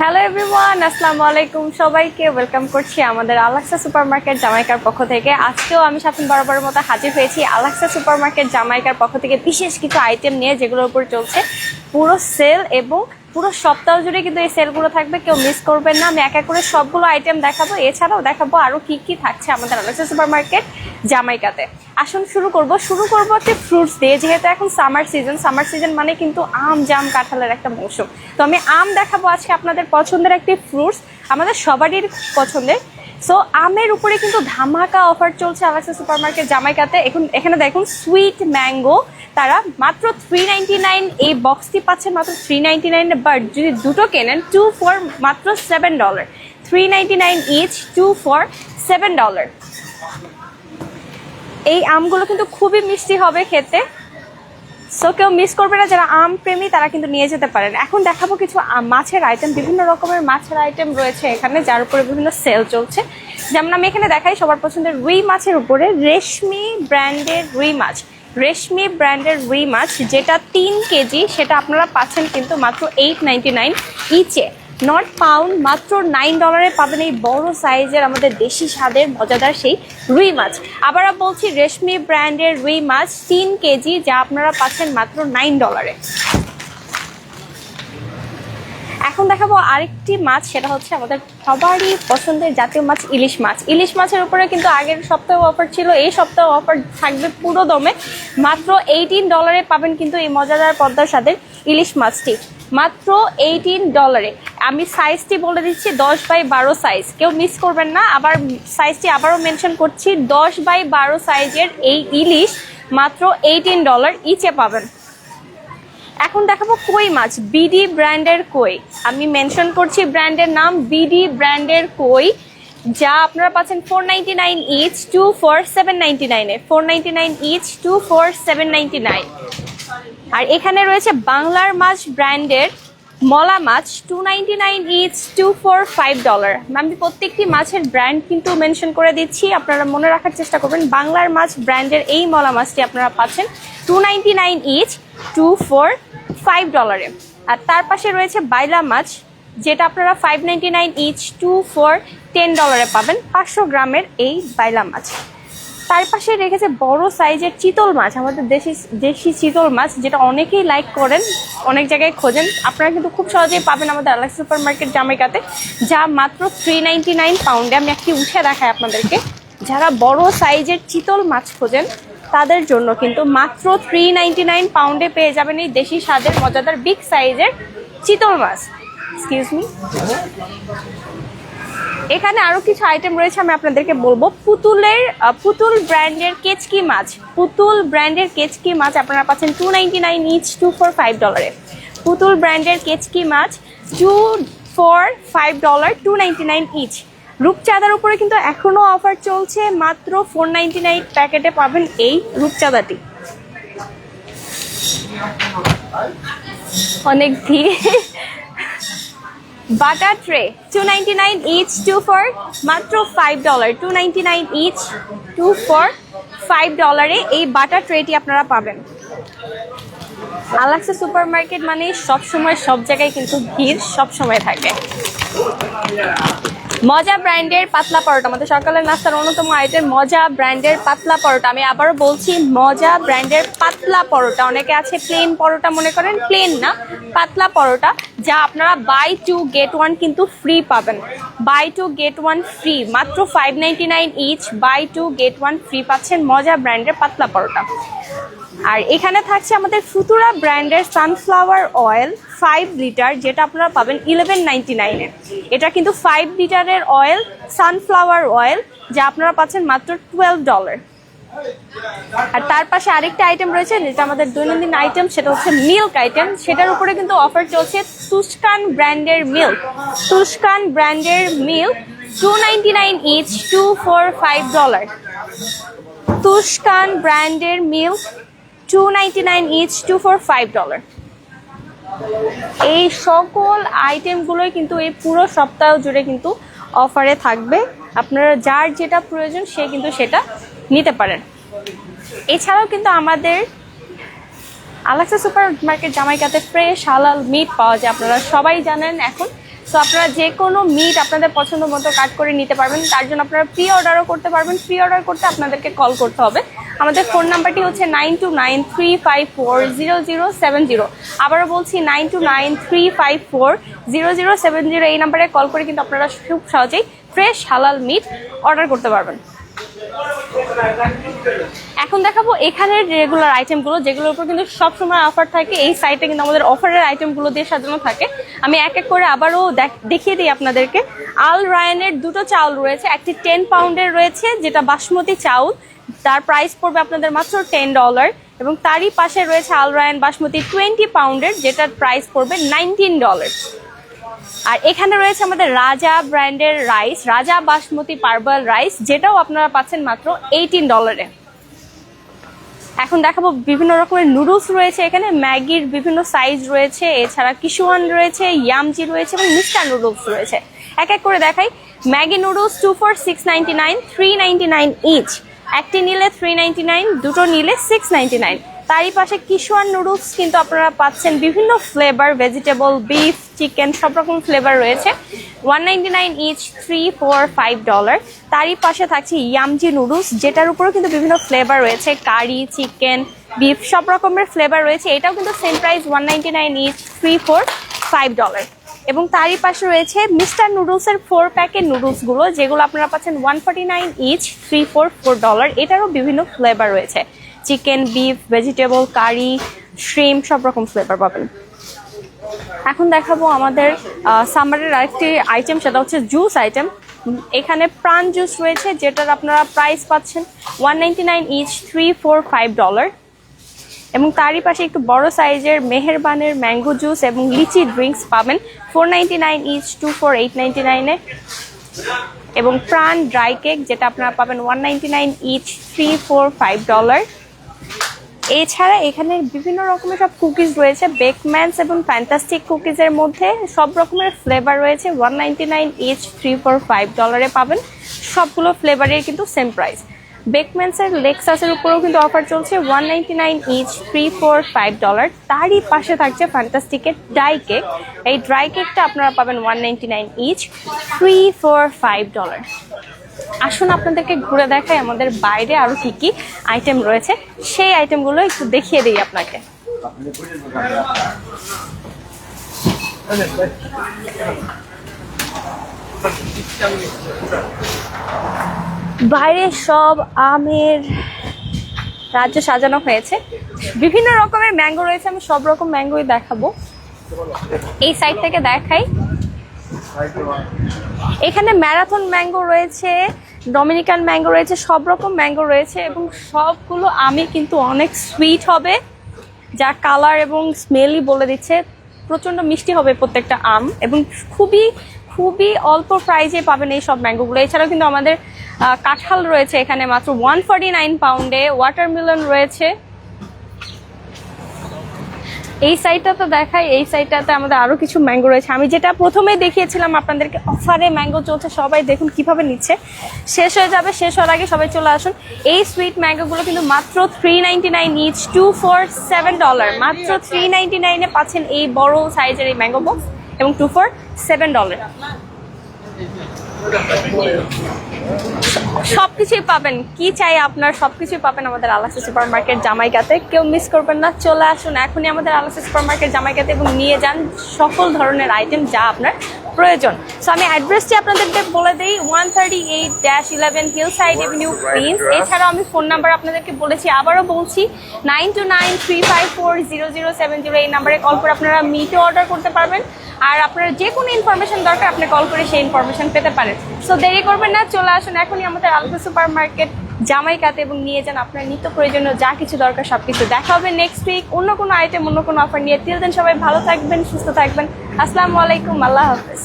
Hello everyone আসসালামু আলাইকুম সবাইকে ওয়েলকাম করছি আমাদের আলাক্সা সুপারমার্কেট জামাইকার পক্ষ থেকে। আজকেও আমি সাথে বরাবরের মতো হাজির হয়েছি আলাক্সা সুপারমার্কেট জামাইকার পক্ষ থেকে বিশেষ কিছু আইটেম নিয়ে, যেগুলোর উপর চলছে পুরো সেল এবং পুরো সপ্তাহ জুড়ে কিন্তু এই সেলগুলো থাকবে, কেউ মিস করবেন না। আমি এক এক করে সবগুলো আইটেম দেখাবো। এছাড়াও দেখাবো আরও কি কি থাকছে আমাদের আলাদা সুপার মার্কেট জামাইকাতে। আসুন শুরু করব। শুরু করব একটি ফ্রুটস দিয়ে। যেহেতু এখন সামার সিজন সামার সিজন মানে কিন্তু আম, জাম, কাঁঠালের একটা মৌসুম। তো আমি আম দেখাবো আজকে আপনাদের পছন্দের একটি ফ্রুটস আমাদের সবারই পছন্দের। সো আমের উপরে কিন্তু ধামাকা অফার চলছে আলাক্সা সুপার মার্কেট জামাইকাতে। এখন এখানে দেখুন সুইট ম্যাঙ্গো তারা মাত্র থ্রি নাইন এই বক্সটি পাচ্ছেন মাত্র থ্রি নাইন বাট যদি দুটো কেনেন টু ফর মাত্র seven dollar three nine each two for seven dollar এই আমগুলো কিন্তু খুবই মিষ্টি হবে খেতে। সো কেউ মিস করবে না যারা আম প্রেমী তারা কিন্তু নিয়ে যেতে পারেন। এখন দেখাবো কিছু মাছের আইটেম বিভিন্ন রকমের মাছের আইটেম রয়েছে এখানে, যার উপরে বিভিন্ন সেল চলছে। যেমন আমি এখানে দেখাই, সবার পছন্দের রুই মাছের উপরে রেশমি ব্র্যান্ডের রুই মাছ। রেশমি ব্র্যান্ডের রুই মাছ, যেটা তিন কেজি, সেটা আপনারা পাচ্ছেন কিন্তু মাত্র এইট নাইনটি নাইন ইচে। নট পাউন্ড, মাত্র নাইন ডলারে পাবেন এই বড় সাইজের আমাদের দেশি স্বাদের মজাদার সেই রুই মাছ। আবার বলছি, রেশমি ব্র্যান্ডের রুই মাছ তিন কেজি, যা আপনারা পাচ্ছেন মাত্র নাইন ডলারে এখন দেখাবো আরেকটি মাছ, সেটা হচ্ছে আমাদের সবারই পছন্দের জাতীয় মাছ, ইলিশ মাছ। ইলিশ মাছের উপরে কিন্তু আগের সপ্তাহে অফার ছিল, এই সপ্তাহে অফার থাকবে পুরো দমে। মাত্র এইটিন ডলারে পাবেন কিন্তু এই মজাদার পদ্মার সাথে ইলিশ মাছটি। মাত্র এইটিন ডলারে আমি সাইজটি বলে দিচ্ছি দশ বাই বারো সাইজ কেউ মিস করবেন না। আবার সাইজটি আবারও মেনশন করছি, দশ বাই বারো সাইজের এই ইলিশ মাত্র এইটিন ডলার ইচে পাবেন। এখন দেখাবো কই মাছ বিডি ব্র্যান্ডের কই। আমি মেনশন করছি ব্র্যান্ডের নাম বিডি ব্র্যান্ডের কই, যা আপনারা পাচ্ছেন four ninety nine each two four seven ninety নাইনে four ninety nine each two four seven ninety nine আর এখানে রয়েছে বাংলার মাছ ব্র্যান্ডের মলা মাছ two ninety nine each two four five dollar আমি প্রত্যেকটি মাছের ব্র্যান্ড কিন্তু মেনশন করে দিচ্ছি। আপনারা মনে রাখার চেষ্টা করবেন, বাংলার মাছ ব্র্যান্ডের এই মলা মাছটি আপনারা পাচ্ছেন two ninety nine each two four five ডলারে আর তার পাশে রয়েছে বাইলা মাছ, যেটা আপনারা five ninety nine each two four ten ডলারে পাবেন, পাঁচশো গ্রামের এই বাইলা মাছ। তার পাশে রেখেছে বড় সাইজের চিতল মাছ, আমাদের দেশি দেশি চিতল মাছ, যেটা অনেকেই লাইক করেন, অনেক জায়গায় খোঁজেন। আপনারা কিন্তু খুব সহজেই পাবেন আমাদের আলাক্স সুপার মার্কেট জামাইকাতে, যা মাত্র থ্রি নাইনটি নাইন পাউন্ডে আমি একটি উঠে দেখাই আপনাদেরকে। যারা বড় সাইজের চিতল মাছ খোঁজেন, তাদের জন্য কিন্তু মাত্র থ্রি নাইনটি নাইন পাউন্ডে পেয়ে যাবেন এই দেশি স্বাদের মজাদার বিগ সাইজের চিতল মাছ। এক্সকিউজ মি এখানে আরও কিছু আইটেম রয়েছে, আমি আপনাদেরকে বলব। পুতুলের পুতুল ব্র্যান্ডের কেচকি মাছ। পুতুল ব্র্যান্ডের কেচকি মাছ আপনারা পাচ্ছেন two ninety nine each two four five ডলারে পুতুল ব্র্যান্ডের কেচকি মাছ two four five dollar two ninety nine each রূপচাঁদার উপরে কিন্তু এখনও অফার চলছে, মাত্র ফোর নাইনটি নাইন প্যাকেটে পাবেন এই রূপচাঁদাটি। অনেক ভিড়। Butter tray two nine each two for মাত্র five dollar two nine each two for five ডলারে এই বাটার ট্রেটি আপনারা পাবেন। আলাক্সা সুপার মার্কেট মানে সবসময় সব জায়গায় কিন্তু ভিড় সবসময় থাকে। মজা ব্র্যান্ডের পাতলা পরোটা, আমাদের সকালের নাস্তার অন্যতম আইটেম মজা ব্র্যান্ডের পাতলা পরোটা। আমি আবারও বলছি, মজা ব্র্যান্ডের পাতলা পরোটা। অনেকে আছে প্লেন পরোটা মনে করেন প্লেন না, পাতলা পরোটা। যা আপনারা বাই টু গেট ওয়ান কিন্তু ফ্রি পাবেন। Buy two get one free মাত্র five ninety nine each buy two get one free পাচ্ছেন মজা ব্র্যান্ডের পাতলা পরোটা। আর এখানে থাকছে আমাদের ফুতুরা ব্র্যান্ডের সানফ্লাওয়ার অয়েল ফাইভ লিটার যেটা আপনারা পাবেন ইলেভেন নাইনটি নাইনে এটা কিন্তু ফাইভ লিটারের অয়েল সানফ্লাওয়ার অয়েল যা আপনারা পাচ্ছেন মাত্র টুয়েলভ ডলার আর তার পাশে আরেকটা আইটেম রয়েছে, যেটা আমাদের দৈনন্দিন আইটেম সেটা হচ্ছে মিল্ক আইটেম সেটার উপরে কিন্তু অফার চলছে তুস্কান ব্র্যান্ডের মিল্ক তুস্কান ব্র্যান্ডের milk two nine each two four five dollar Tuscan ব্র্যান্ডের milk two nine each two four five dollar এই সকল আইটেমগুলোই কিন্তু এই পুরো সপ্তাহ জুড়ে কিন্তু অফারে থাকবে। আপনারা যার যেটা প্রয়োজন, সে কিন্তু সেটা নিতে পারেন। এছাড়াও কিন্তু আমাদের আলাক্সা সুপার মার্কেট জামাইকাতে ফ্রেশ হালাল মিট পাওয়া যায় আপনারা সবাই জানেন এখন। সো আপনারা যে কোনো মিট আপনাদের পছন্দ মতো কাট করে নিতে পারবেন। তার জন্য আপনারা প্রি অর্ডারও করতে পারবেন। প্রি অর্ডার করতে আপনাদেরকে কল করতে হবে। আমাদের ফোন নাম্বারটি হচ্ছে nine two nine three five four zero zero seven zero আবারও বলছি nine two nine three five four zero zero seven zero এই নাম্বারে কল করে কিন্তু আপনারা খুব সহজেই ফ্রেশ হালাল মিট অর্ডার করতে পারবেন। এখন দেখাবো এখানের রেগুলার আইটেমগুলো যেগুলোর উপর কিন্তু সবসময় অফার থাকে। এই সাইটে কিন্তু আমাদের অফারের আইটেমগুলো দিয়ে সাজানো থাকে। আমি এক এক করে আবারও দেখ- দেখিয়ে দিই আপনাদেরকে। আল রায়ানের দুটো চাউল রয়েছে। একটি টেন পাউন্ডের রয়েছে, যেটা বাসমতি চাউল। তার প্রাইস পড়বে আপনাদের মাত্র টেন ডলার এবং তারই পাশে রয়েছে আল রায়ান বাসমতি টোয়েন্টি পাউন্ডের যেটার প্রাইস পড়বে নাইনটিন ডলার আর এখানে রয়েছে আমাদের রাজা ব্র্যান্ডের রাইস, রাজা বাসমতি পার্বল রাইস, যেটাও আপনারা পাচ্ছেন মাত্র এইটিন ডলারে এখন দেখাবো বিভিন্ন রকমের নুডলস রয়েছে এখানে, ম্যাগির বিভিন্ন সাইজ রয়েছে, এছাড়া কিশুয়ান রয়েছে, ইয়ামজি রয়েছে এবং মিস্টার নুডলস রয়েছে। এক এক করে দেখাই। Maggi noodles two four six ninety nine three ninety nine each একটি নিলে থ্রি নাইনটি নাইন দুটো নিলে সিক্স নাইনটি নাইন তারই পাশে কিশুয়ান নুডলস কিন্তু আপনারা পাচ্ছেন বিভিন্ন ফ্লেভার ভেজিটেবল বিফ চিকেন সব রকম ফ্লেভার রয়েছে। One ninety nine each three four five dollar তারই পাশে থাকছে ইয়ামজি নুডলস যেটার উপরেও কিন্তু বিভিন্ন ফ্লেভার রয়েছে। কারি চিকেন বিফ সব রকমের ফ্লেভার রয়েছে। এটাও কিন্তু same price one ninety nine each three four five dollar এবং তারই পাশে রয়েছে মিস্টার নুডলসের ফোর প্যাকেট নুডলসগুলো যেগুলো আপনারা পাচ্ছেন one forty nine each three four four dollar এটারও বিভিন্ন ফ্লেভার রয়েছে। Chicken, beef, vegetable, curry, shrimp, সব রকম ফ্লেভার পাবেন। এখন দেখাবো আমাদের সামারের আরেকটি আইটেম সেটা হচ্ছে জুস আইটেম এখানে প্রাণ জুস রয়েছে, যেটার আপনারা প্রাইস পাচ্ছেন one ninety nine each three four five dollar এবং তারই পাশে একটু বড় সাইজের মেহেরবানের ম্যাঙ্গো জুস এবং লিচি ড্রিঙ্কস পাবেন four ninety nine each two four eight এবং প্রাণ ড্রাই কেক যেটা আপনারা পাবেন one nine each three four five dollar এছাড়া এখানে বিভিন্ন রকমের সব কুকিজ রয়েছে বেকম্যানস এবং ফ্যান্টাস্টিক কুকিজের মধ্যে সব রকমের ফ্লেভার রয়েছে one ninety nine each three four five ডলারে পাবেন। সবগুলো ফ্লেভারের কিন্তু সেম প্রাইস বেকম্যানসের লেক্সাসের উপরেও কিন্তু অফার চলছে one ninety nine each three four five dollar তারই পাশে থাকছে ফ্যান্টাস্টিকের ড্রাই কেক এই ড্রাই কেকটা আপনারা পাবেন one ninety nine each three four five dollar আসুন আপনাদেরকে ঘুরে দেখাই আমাদের বাইরে আরও কি কি আইটেম রয়েছে। সেই আইটেমগুলো একটু দেখিয়ে দিই আপনাকে। বাইরে সব আমের রাজ্য সাজানো হয়েছে। বিভিন্ন রকমের ম্যাঙ্গো রয়েছে, আমি সব রকম ম্যাঙ্গোই দেখাবো। এই সাইড থেকে দেখাই। এখানে ম্যারাথন ম্যাঙ্গো রয়েছে, ডমিনিকান ম্যাঙ্গো রয়েছে, সব রকম ম্যাঙ্গো রয়েছে এবং সবগুলো আমি কিন্তু অনেক সুইট হবে, যা কালার এবং স্মেলই বলে দিচ্ছে। প্রচণ্ড মিষ্টি হবে প্রত্যেকটা আম এবং খুবই খুবই অল্প প্রাইজে পাবেন এই সব ম্যাঙ্গোগুলো। এছাড়াও কিন্তু আমাদের কাঁঠাল রয়েছে এখানে মাত্র ওয়ান ফর্টি নাইন পাউন্ডে ওয়াটারমেলন রয়েছে। এই সাইডটা তো দেখাই, এই সাইডটাতে আমাদের আরও কিছু ম্যাঙ্গো রয়েছে। আমি যেটা প্রথমে দেখিয়েছিলাম আপনাদেরকে অফারে ম্যাঙ্গো চলছে, সবাই দেখুন কীভাবে নিচ্ছে। শেষ হয়ে যাবে, শেষ হওয়ার আগে সবাই চলে আসুন। এই সুইট ম্যাঙ্গোগুলো কিন্তু মাত্র three ninety nine each two four seven dollar মাত্র থ্রি নাইনটি নাইনে পাচ্ছেন এই বড় সাইজের এই ম্যাঙ্গো বক্স এবং টু ফোর সেভেন ডলার সবকিছুই পাবেন। কি চাই আপনার সবকিছুই পাবেন আমাদের আলাসা সুপার মার্কেট জামাইকাতে। কেউ মিস করবেন না, চলে আসুন। এখনই আমাদের আলাসা সুপার মার্কেট জামাইকাতে এবং নিয়ে যান সকল ধরনের আইটেম যা আপনার প্রয়োজন। সো আমি অ্যাড্রেসটি আপনাদেরকে বলে দিই one thirty eight dash eleven Hillside Avenue Prince এছাড়াও আমি ফোন নাম্বার আপনাদেরকে বলেছি আবারও বলছি nine two nine three five four zero zero seven zero এই নাম্বারে কল করে আপনারা মিটও অর্ডার করতে পারবেন। আর আপনার যে কোনো ইনফরমেশন দরকার আপনি কল করে সেই ইনফরমেশন পেতে পারেন। সো দেরি করবেন না চলে আসুন এখনই আমাদের আলফা সুপার মার্কেট জামাইকাতে এবং নিয়ে যান আপনার নিত্য প্রয়োজনীয় যা কিছু দরকার সব কিছু দেখা হবে নেক্সট উইক অন্য কোনো আইটেম অন্য কোনো অফার নিয়ে। তিল দিন সবাই ভালো থাকবেন, সুস্থ থাকবেন। আসসালামু আলাইকুম, আল্লাহ হাফেজ।